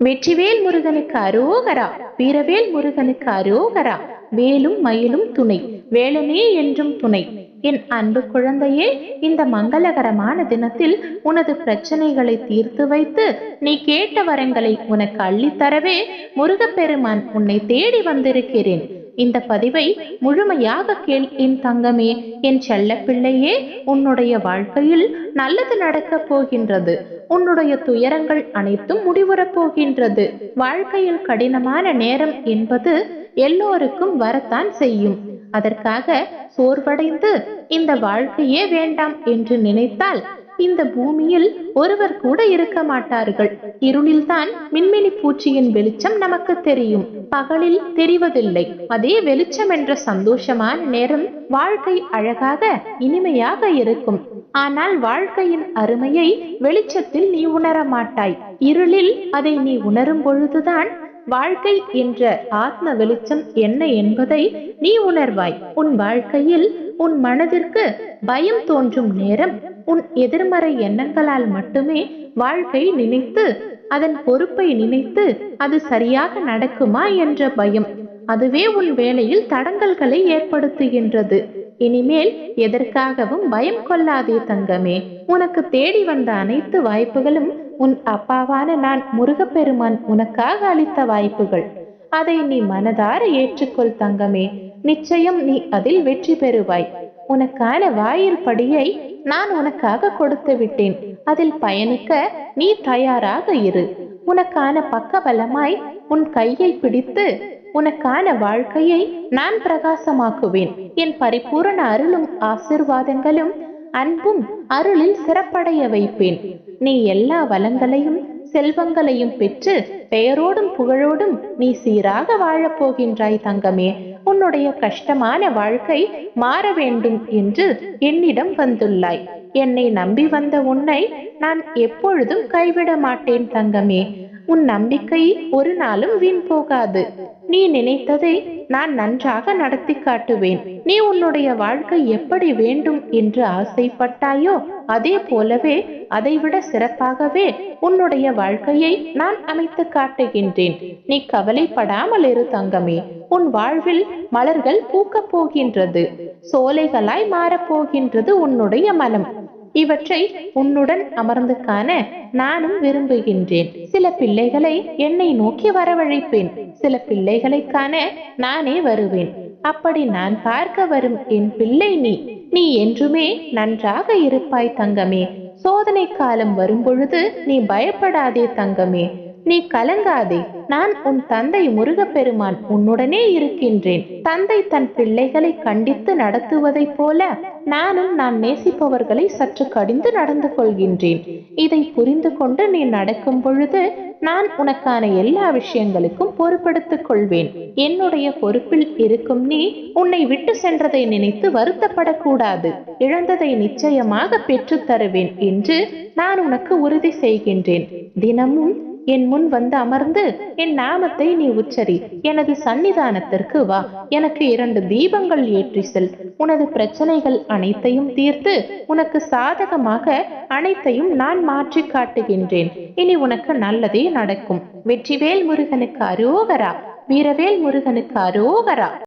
வெற்றிவேல் முருகனுக்கு அரோகரா வீரவேல் முருகனுக்கு அரோகரா வேலும் மயிலும் துணை வேலனே என்றும் துணை. என் அன்பு குழந்தையே இந்த மங்களகரமான தினத்தில் உனது பிரச்சனைகளை தீர்த்து வைத்து நீ கேட்ட வரங்களை உனக்கு அள்ளித்தரவே முருகப்பெருமான் உன்னை தேடி வந்திருக்கிறேன். இந்த பதிவை முழுமையாக கேள் என் தங்கமே என் செல்ல பிள்ளையே உன்னுடைய வாழ்க்கையில் நல்லது நடக்கப் போகின்றது. உன்னுடைய துயரங்கள் அனைத்தும் முடிவுறப் போகின்றது. வாழ்க்கையில் கடினமான நேரம் என்பது எல்லோருக்கும் வரத்தான் செய்யும். அதற்காக சோர்வடைந்து இந்த வாழ்க்கையே வேண்டாம் என்று நினைத்தால் இந்த பூமியில் ஒருவர் கூட இருக்க மாட்டார்கள். இருளில்தான் மின்மினி பூச்சியின் வெளிச்சம் நமக்கு தெரியும். பகலில் தெரிவதில்லை. அதே வெளிச்சம் என்ற சந்தோஷமான நேரம் வாழ்க்கை அழகாக இனிமையாக இருக்கும். ஆனால் வாழ்க்கையின் அருமையை வெளிச்சத்தில் நீ உணர மாட்டாய் இருளில் அதை நீ உணரும் பொழுதுதான் வாழ்க்கை என்ற ஆத்ம வெளிச்சம் என்ன என்பதை நீ உணர்வாய். உன் வாழ்க்கையில் உன் மனதிற்கு பயம் தோன்றும் நேரம் உன் எதிர்மறை எண்ணங்களால் மட்டுமே வாழ்க்கை நினைத்து அதன் பொறுப்பை நினைத்து அது சரியாக நடக்குமா என்ற பயம். அதுவே உன் வேலையில் தடங்கல்களை ஏற்படுத்துகின்றது. இனிமேல் எதற்காகவும் பயம் கொள்ளாதே தங்கமே. உனக்கு தேடி வந்த அனைத்து வாய்ப்புகளும் உன் அப்பாவான நான் முருகப்பெருமான் உனக்காக அளித்த வாய்ப்புகள். அதை நீ மனதார ஏற்றுக்கொள் தங்கமே. நிச்சயம் நீ அதில் வெற்றி பெறுவாய். உனக்கான வாயில் படியை நான் உனக்காக கொடுத்து விட்டேன். அதில் பயணிக்க நீ தயாராக இரு. உனக்கான பக்கபலமாய் உன் கையை பிடித்து உனக்கான வாழ்க்கையை நான் பிரகாசமாக்குவேன். என் பரிபூரண அருளும் ஆசிர்வாதங்களும் அன்பும் அருளில் சிறப்படைய வைப்பேன். நீ எல்லா வளங்களையும் செல்வங்களையும் பெற்று பெயரோடும் புகழோடும் நீ சீராக வாழப் போகின்றாய் தங்கமே. உன்னுடைய கஷ்டமான வாழ்க்கை மாற வேண்டும் என்று என்னிடம் வந்துள்ளாய். என்னை நம்பி வந்த உன்னை நான் எப்பொழுதும் கைவிட மாட்டேன் தங்கமே. உன் நம்பிக்கை ஒரு நாளும் வீண் போகாது. நீ நினைத்ததை நான் நன்றாக நடத்தி காட்டுவேன். நீ உன்னுடைய வாழ்க்கை எப்படி வேண்டும் என்று ஆசைப்பட்டாயோ அதே போலவே அதைவிட சிறப்பாகவே உன்னுடைய வாழ்க்கையை நான் அமைத்து காட்டுகின்றேன். நீ கவலைப்படாமல் இரு தங்கமே. உன் வாழ்வில் மலர்கள் பூக்கப் போகின்றது. சோலைகளாய் மாறப்போகின்றது உன்னுடைய மனம். இவற்றை உன்னுடன் அமர்ந்து காண நானும் விரும்புகின்றேன். சில பிள்ளைகளை என்னை நோக்கி வரவழைப்பேன். சில பிள்ளைகளை காண நானே வருவேன். அப்படி நான் பார்க்க வரும் என் பிள்ளை நீ. நீ என்றுமே நன்றாக இருப்பாய் தங்கமே. சோதனை காலம் வரும்பொழுது நீ பயப்படாதே தங்கமே. நீ கலங்காதே. நான் உன் தந்தை முருகப்பெருமான் உன்னுடனே இருக்கின்றேன். தந்தை தன் பிள்ளைகளை கண்டித்து நடத்துவதைப் போல நானும் நான் நேசிப்பவர்களை சற்று கடிந்து நடந்து கொள்கின்றேன். இதை புரிந்து கொண்டு நீ நடக்கும் பொழுது நான் உனக்கான எல்லா விஷயங்களுக்கும் பொறுப்படுத்திக் கொள்வேன். என்னுடைய பொறுப்பில் இருக்கும் நீ உன்னை விட்டு சென்றதை நினைத்து வருத்தப்படக்கூடாது. இழந்ததை நிச்சயமாக பெற்றுத் தருவேன் என்று நான் உனக்கு உறுதி செய்கின்றேன். தினமும் என் முன் வந்து அமர்ந்து என் நாமத்தை நீ உச்சரி. எனது சன்னிதானத்திற்கு வா. எனக்கு இரண்டு தீபங்கள் ஏற்றி செல். உனது பிரச்சனைகள் அனைத்தையும் தீர்த்து உனக்கு சாதகமாக அனைத்தையும் நான் மாற்றி காட்டுகின்றேன். இனி உனக்கு நல்லதே நடக்கும். வெற்றிவேல் முருகனுக்கு அரோகரா. வீரவேல் முருகனுக்கு அரோகரா.